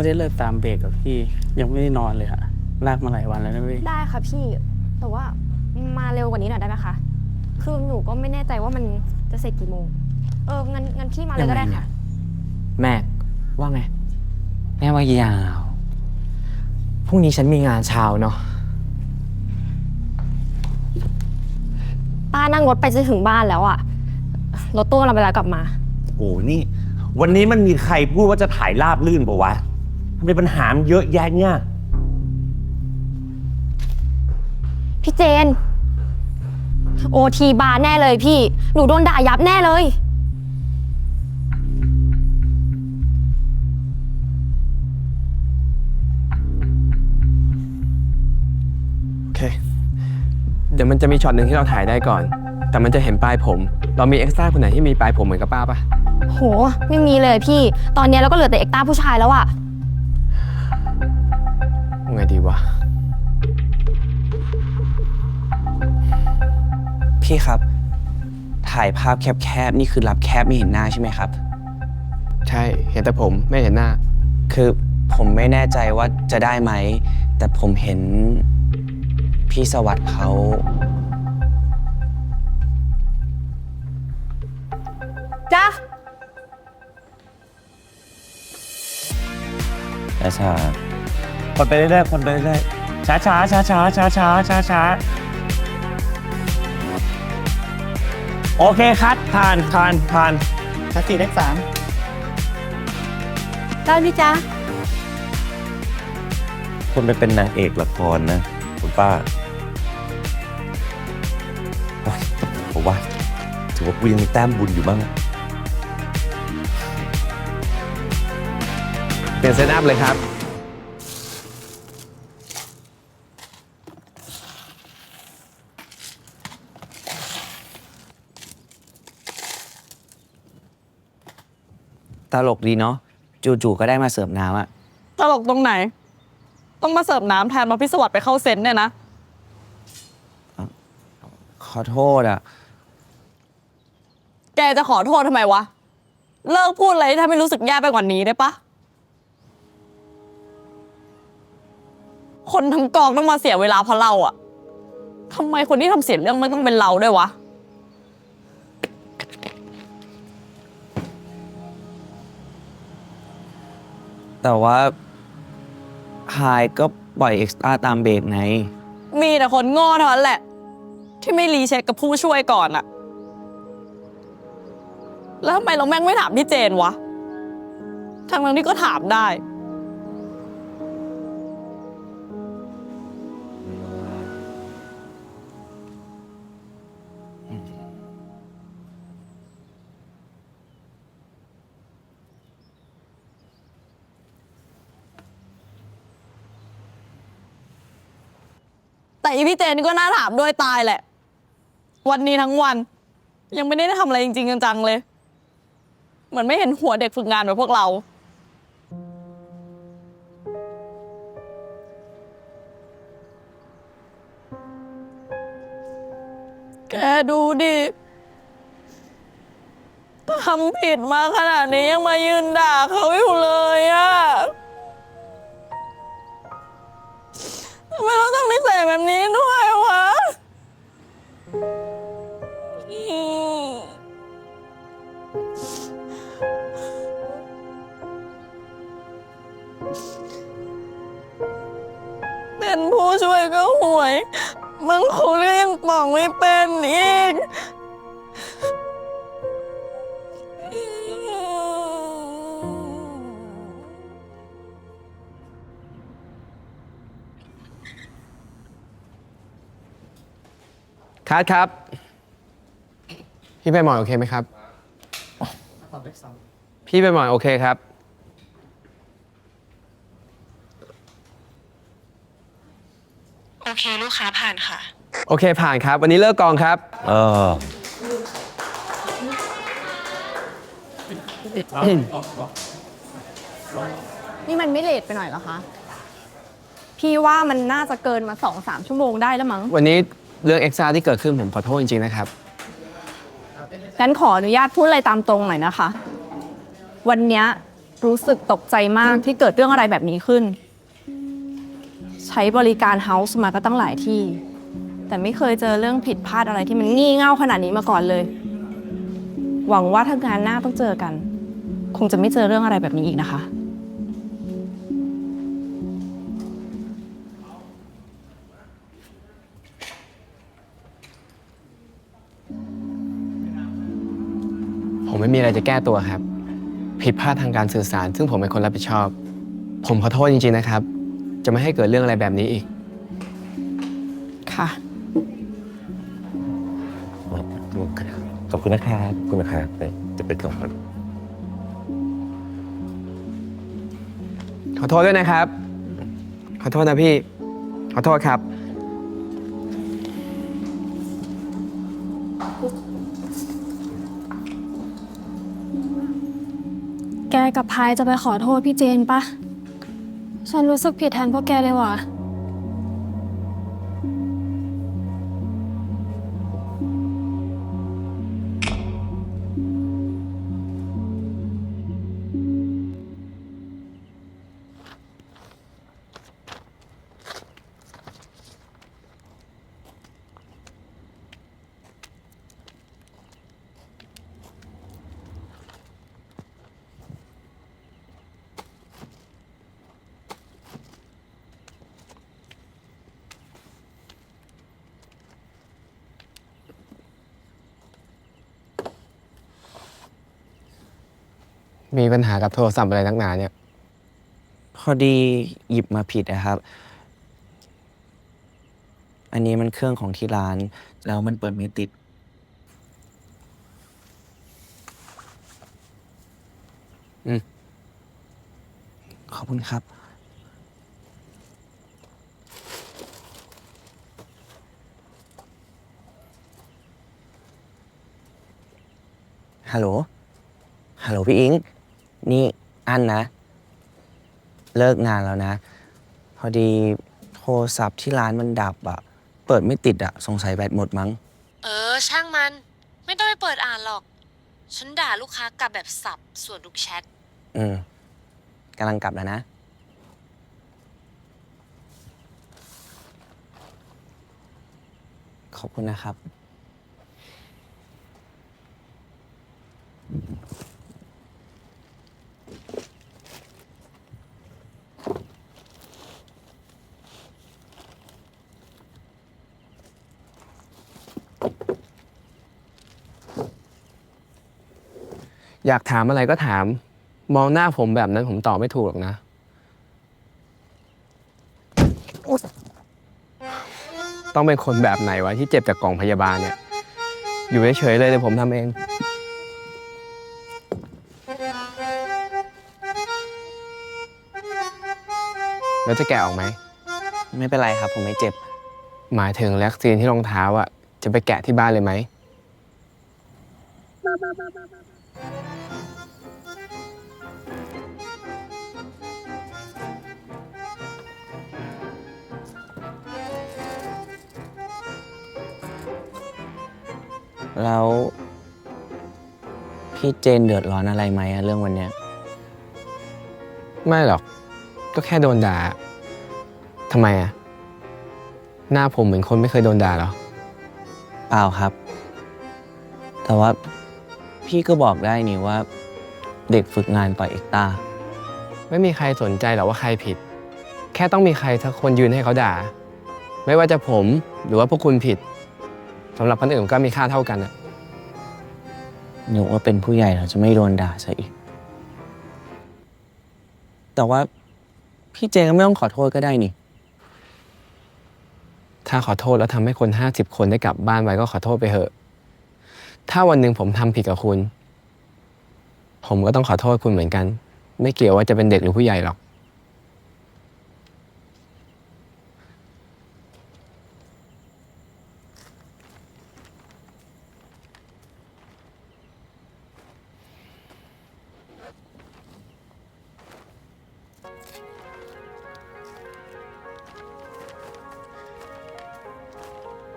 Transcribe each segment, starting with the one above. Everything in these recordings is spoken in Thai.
ไม่ได้เลิกตามเบรกกับพี่ยังไม่ได้นอนเลยอะลากมาหลายวันแล้วนะพี่ได้ค่ะพี่ แต่ว่ามาเร็วกว่านี้หน่อยได้ไหมคะ คือหนูก็ไม่แน่ใจว่ามันจะเสร็จกี่โมง เอองั้นงั้นพี่มาเลยก็ได้ค่ะ แม่ว่าไง แม่ว่ายาวพรุ่งนี้ฉันมีงานเช้าเนาะป้านั่งรถไปจะถึงบ้านแล้วอะรถตู้เราไปแล้วกลับมา โอ้นี่ วันนี้มันมีใครพูดว่าจะถ่ายราบลื่นปะวะ ทำไมปัญหามันเยอะแยะเนี่ย พี่เจน โอทีบาร์แน่เลยพี่ หนูโดนด่ายับแน่เลย โอเค เดี๋ยวมันจะมีช็อตหนึ่งที่เราถ่ายได้ก่อน แต่มันจะเห็นปลายผม เรามีเอ็กซ์ตร้าคนไหนที่มีปลายผมเหมือนกับป้าปะโห ไม่มีเลยพี่ ตอนนี้เราก็เหลือแต่เอกต้าผู้ชายแล้วอะยัง ไงดีวะ พี่ครับ ถ่ายภาพแคบๆ นี่คือรับแคบไม่เห็นหน้าใช่ไหมครับ ใช่ เห็นแต่ผมไม่เห็นหน้า คือผมไม่แน่ใจว่าจะได้ไหม แต่ผมเห็นพี่สวัสด์เขา จ้าช้า คนไปเรื่อยๆคนไปเรื่อยๆช้าช้าช้าช้าช้าช้าช้าช้าโอเคคัดผ่านผ่านผ่านชักสี่เลขสามได้พี่จ้าคุณไปเป็นนางเอกละครนะ คุณป้าโอ๊ยผมว่าถือว่ากูยังมีแต้มบุญอยู่บ้างเปลี่ยนเซตอัพเลยครับ ตลกดีเนาะจู่ๆก็ได้มาเสิร์ฟน้ำอะตลกตรงไหน ต้องมาเสิร์ฟน้ำแทนมาพิสวัสดไปเข้าเซนต์เนี่ยนะ ขอโทษอะแกจะขอโทษทำไมวะ เลิกพูดอะไรที่ทำให้รู้สึกแย่ไปกว่านี้ได้ปะ คนทั้งกองต้องมาเสียเวลาเพราะเราอะทำไมคนที่ทำเสียเรื่องไม่ต้องเป็นเราด้วยวะ แต่ว่าไฮก็ปล่อยเอ็กซ์ตร้าตามเบรกไง มีแต่คนโง่เท่านั้นแหละ ที่ไม่รีเช็คกับผู้ช่วยก่อนอะแล้วทำไมเราแม่งไม่ถามพี่เจนวะ ทางนั้นที่ก็ถามได้ แต่อีพี่เจนนี่ก็น่าถามด้วยตายแหละ วันนี้ทั้งวัน ยังไม่ได้ทำอะไรจริงๆจังๆเลย เหมือนไม่เห็นหัวเด็กฝึกงานแบบพวกเรา แกดูดิทำผิดมาขนาดนี้ยังมายืนด่าเขาอยู่เลยอะำไมเราต้องนิสัยแบบนี้ด้วยวะเป็นผู้ช่วยก็ห่วย มึงคงเรียงป่องไม่เป็นอีก คัดครับ พี่ไปหมอยโอเคไหมครับ พี่ไปหมอยโอเคครับ โอเคลูกค้าผ่านค่ะ โอเคผ่านครับ วันนี้เลิกกองครับ เออ นี่มันไม่เลทไปหน่อยเหรอคะ พี่ว่ามันน่าจะเกินมาสองสามชั่วโมงได้แล้วมั้ง วันนี้ เรื่องเอ็กซ์ตร้าที่เกิดขึ้นผมขอโทษจริงๆนะครับ งั้นขออนุญาตพูดอะไรตามตรงหน่อยนะคะ วันเนี้ยรู้สึกตกใจมากที่เกิดเรื่องอะไรแบบนี้ขึ้น ใช้บริการเฮาส์มาก็ตั้งหลายที่ แต่ไม่เคยเจอเรื่องผิดพลาดอะไรที่มันงี่เง่าขนาดนี้มาก่อนเลย หวังว่าถ้างานหน้าต้องเจอกัน คงจะไม่เจอเรื่องอะไรแบบนี้อีกนะคะ ผมไม่มีอะไรจะแก้ตัวครับ ผิดพลาดทางการสื่อสาร ซึ่งผมเป็นคนรับผิดชอบ ผมขอโทษจริงๆนะครับ จะไม่ให้เกิดเรื่องอะไรแบบนี้อีก ค่ะ ขอบคุณนะครับขอบคุณนะครับเดี๋ยวจะไปก่อนขอโทษด้วยนะครับ ขอโทษนะพี่ ขอโทษครับ กกับพายจะไปขอโทษพี่เจนปะ ฉันรู้สึกผิดแทนพวกแกเลยว่ะ มีปัญหากับโทรศัพท์อะไรนักหนาเนี่ย พอดีหยิบมาผิดนะครับ อันนี้มันเครื่องของที่ร้าน แล้วมันเปิดไม่ติด อืม ขอบคุณครับ ฮัลโหล ฮัลโหลพี่อิง นี่อันนะ เลิกงานแล้วนะ พอดีโทรศัพท์ที่ร้านมันดับอะเปิดไม่ติดอะสงสัยแบตหมดมั้ง เออ ช่างมัน ไม่ต้องไปเปิดอ่านหรอก ฉันด่าลูกค้ากลับแบบสับส่วนทุกแชท อืมกำลังกลับแล้วนะ ขอบคุณนะครับ อยากถามอะไรก็ถาม มองหน้าผมแบบนั้นผมตอบไม่ถูกหรอกนะ ต้องเป็นคนแบบไหนวะที่เจ็บจากกล่องพยาบาลเนี่ย อยู่เฉยๆเลยเดี๋ยวผมทำเอง แล้วจะแกะออกไหม ไม่เป็นไรครับ ผมไม่เจ็บ หมายถึงแล็กซีนที่รองเท้าอะ จะไปแกะที่บ้านเลยไหม แล้ว พี่เจนเดือดร้อนอะไรไหมอะเรื่องวันเนี้ย ไม่หรอก ก็แค่โดนด่า ทำไมอะหน้าผมเหมือนคนไม่เคยโดนด่าเหรอ เปล่าครับ แต่ว่า พี่ก็บอกได้นี่ว่า เด็กฝึกงานปล่อยเอกตา ไม่มีใครสนใจหรอกว่าใครผิด แค่ต้องมีใครสักคนยืนให้เขาด่า ไม่ว่าจะผมหรือว่าพวกคุณผิดสำหรับคนอื่นก็มีค่าเท่ากันอะหนูว่าเป็นผู้ใหญ่เราจะไม่โดนด่าซะอีก แต่ว่าพี่เจนก็ไม่ต้องขอโทษก็ได้นี่ ถ้าขอโทษแล้วทำให้คนห้าสิบคนได้กลับบ้านไว้ก็ขอโทษไปเถอะ ถ้าวันหนึ่งผมทำผิดกับคุณ ผมก็ต้องขอโทษคุณเหมือนกัน ไม่เกี่ยวว่าจะเป็นเด็กหรือผู้ใหญ่หรอก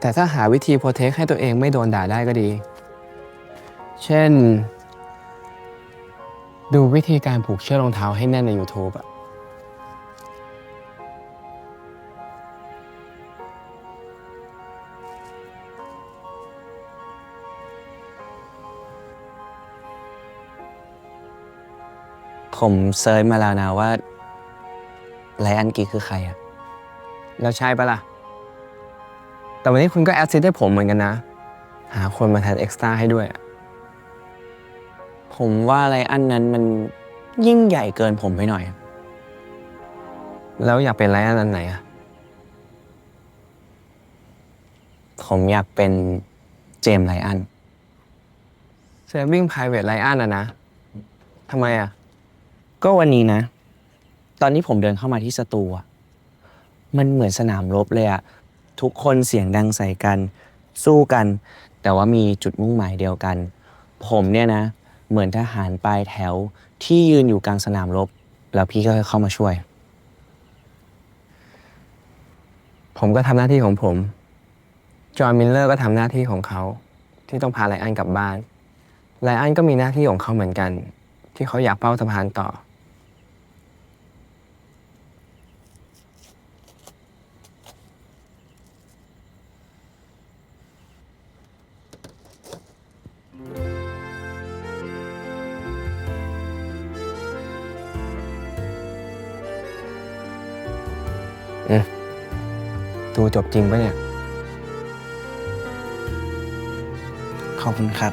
แต่ถ้าหาวิธีโปรเทคให้ตัวเองไม่โดนด่าได้ก็ดี เช่น ดูวิธีการผูกเชือกรองเท้าให้แน่นใน YouTube อะผมเซิร์ชมาแล้วนะว่าไลอันกีคือใครอะแล้วใช่ปะล่ะ แต่วันนี้คุณก็แอดซิดให้ผมเหมือนกันนะ หาคนมาแทนเอ็กซ์ตร้าให้ด้วยอะ ผมว่าไลอันนั้นมันยิ่งใหญ่เกินผมไปหน่อย แล้วอยากเป็นไรอันอันไหนอะผมอยากเป็นเจมส์ไลอัน Saving Private Ryan อะนะทำไมอะก็วันนี้นะ ตอนนี้ผมเดินเข้ามาที่สตูอะมันเหมือนสนามรบเลยอะทุกคนเสียงดังใส่กัน สู้กัน แต่ว่ามีจุดมุ่งหมายเดียวกัน ผมเนี่ยนะ เหมือนทหารปลายแถวที่ยืนอยู่กลางสนามรบ แล้วพี่ก็เข้ามาช่วย ผมก็ทำหน้าที่ของผม จอห์นมิลเลอร์ก็ทำหน้าที่ของเขา ที่ต้องพาไลอันกลับบ้าน ไลอันก็มีหน้าที่ของเขาเหมือนกัน ที่เขาอยากเป้าสะพานต่อ ดูจบจริงปะเนี่ย ขอบคุณครับ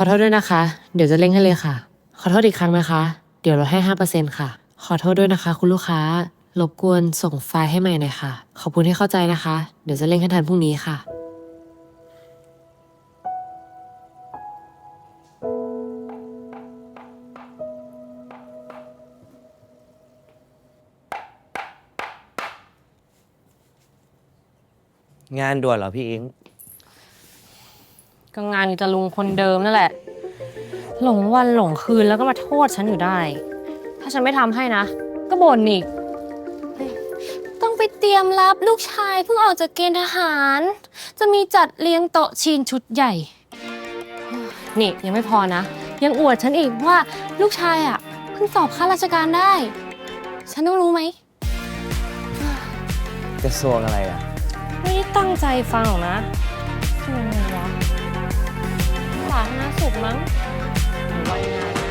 อโทษด้วยนะคะ เดี๋ยวจะเร่งให้เลยค่ะ ขอโทษอีกครั้งนะคะ เดี๋ยวลดให้ห้าเปอร์เซ็นค่ะ ขอโทษด้วยนะคะ คุณลูกค้า รบกวนส่งไฟล์ให้ใหม่หน่อยค่ะ ขอบคุณที่เข้าใจนะคะ เดี๋ยวจะเร่งให้ทันพรุ่งนี้ค่ะ งานด่วนเหรอพี่อิง ก็งานจะลุงคนเดิมนั่นแหละ หลงวันหลงคืนแล้วก็มาโทษฉันอยู่ได้ ถ้าฉันไม่ทำให้นะ ก็บ่นอีก ต้องไปเตรียมรับลูกชายเพิ่งออกจากเกณฑ์ทหาร จะมีจัดเลี้ยงโต๊ะชีนชุดใหญ่ นี่ยังไม่พอนะ ยังอวดฉันอีกว่าลูกชายอะเพิ่งสอบข้าราชการได้ ฉันต้องรู้ไหม กระทรวงอะไรอะ ไม่ได้ตั้งใจฟังหรอกนะาธารณสุขมั้งหรือวันงานนะ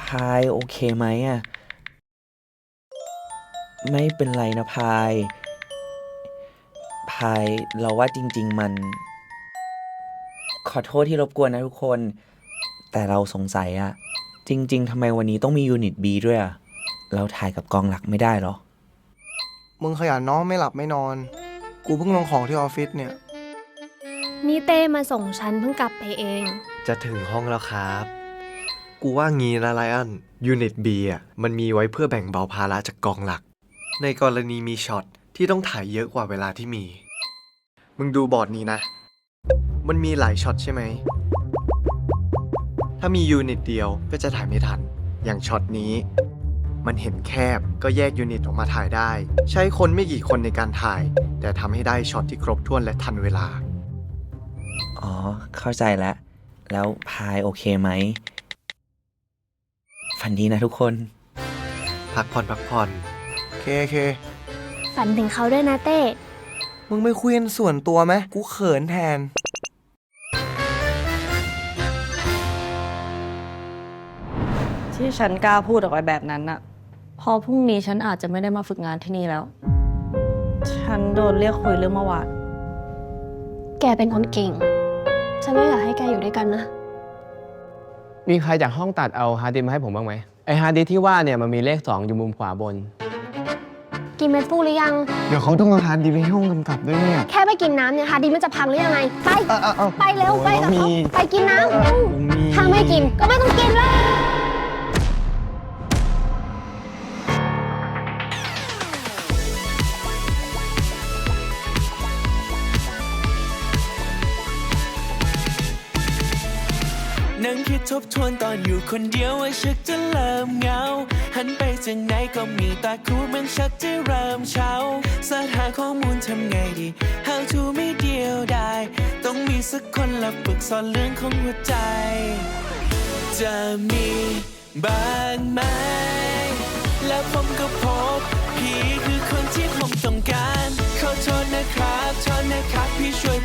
พายโอเคไหมอะ ไม่เป็นไรนะพาย พายเราว่าจริง ๆ มัน ขอโทษที่รบกวนนะทุกคน แต่เราสงสัยอะ จริง ๆทำไมวันนี้ต้องมียูนิต B ด้วยอะเราถ่ายกับกองหลักไม่ได้เหรอ มึงขยันเนาะไม่หลับไม่นอน กูเพิ่งลงของที่ออฟฟิศเนี่ย นี่เต้มาส่งฉันเพิ่งกลับไปเอง จะถึงห้องแล้วครับ กูว่างี้นะไลอันยูนิต B อะมันมีไว้เพื่อแบ่งเบาภาระจากกองหลัก ในกรณีมีช็อตที่ต้องถ่ายเยอะกว่าเวลาที่มี มึงดูบอร์ดนี้นะ มันมีหลายช็อตใช่ไหม ถ้ามียูนิตเดียวก็จะถ่ายไม่ทัน อย่างช็อตนี้ มันเห็นแคบก็แยกยูนิตออกมาถ่ายได้ ใช้คนไม่กี่คนในการถ่าย แต่ทำให้ได้ช็อตที่ครบถ้วนและทันเวลา อ๋อ เข้าใจแล้ว แล้วพายโอเคไหม ฝันดีนะทุกคน พักผ่อนพักผ่อนเคเค ฝันถึงเขาด้วยนะเต้ มึงไม่คุยกันส่วนตัวไหมกูเขินแทน ที่ฉันกล้าพูดออกไปแบบนั้นน่ะเพอพรุ่งนี้ฉันอาจจะไม่ได้มาฝึกงานที่นี่แล้วนโดนเรียกคุยเรื่องเมื่อวาน แกเป็นคนเก่ง ฉันก็อยากให้แกอยู่ด้วยกันนะ มีใครจากห้องตัดเอาฮาร์ดดิสก์มาให้ผมบ้างไหมไอฮาร์ดดิสก์ที่ว่าเนี่ยมันมีเลข 2 อยู่มุมขวาบน กินเม็ดฟูหรือยัง เดี๋ยวเขาต้องเอาฮาร์ดดิสก์ไปให้ห้องกำกับด้วยเนี่ย แค่ไปกินน้ำเนี่ยฮาร์ดดิสก์มันจะพังหรือยังไง ไป เออเออเออไปเร็ว โอ้ยไปกับมีเขาไปกินน้ำเร็วมีถ้าไม่กินก็ไม่ต้องกินเลย ทบทวนตอนอยู่คนเดียวว่าชักจะเริ่มเหงา หันไปจากไหนก็มีตาคูมันชักจะเริ่มเช้าสรรหาข้อมูลทำไงดี How to ไม่เดียวได้ ต้องมีสักคนละฝึกสอนเรื่องของหัวใจ จะมีบ้างไหม และผมก็พบพี่คือคนที่ผมต้องการ ขอโทษนะครับ โทษนะครับ พี่ช่วย